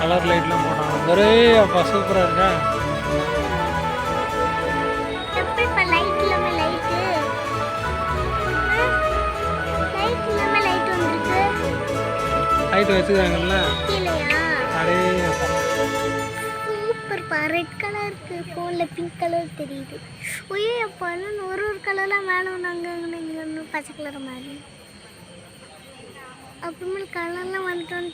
Colour லைட்லாம் போட்டாங்க. ஒரே அப்பா சூப்பராக இருக்கா? லைட் வச்சுக்கிறாங்கல்ல? இல்லையா அடே அப்பா. சூப்பர் பா ரெட் கலர் இருக்கு. ஃபோனில் பிங்க் கலர் தெரியுது. ஒயே அப்பா இன்னும் ஒரு ஒரு கலர்லாம் மேலே ஒன்று இங்கே ஒன்று பச்சை கலர் மாதிரி. அப்புறமேல் கலர்லாம் வந்துட்டோன்னு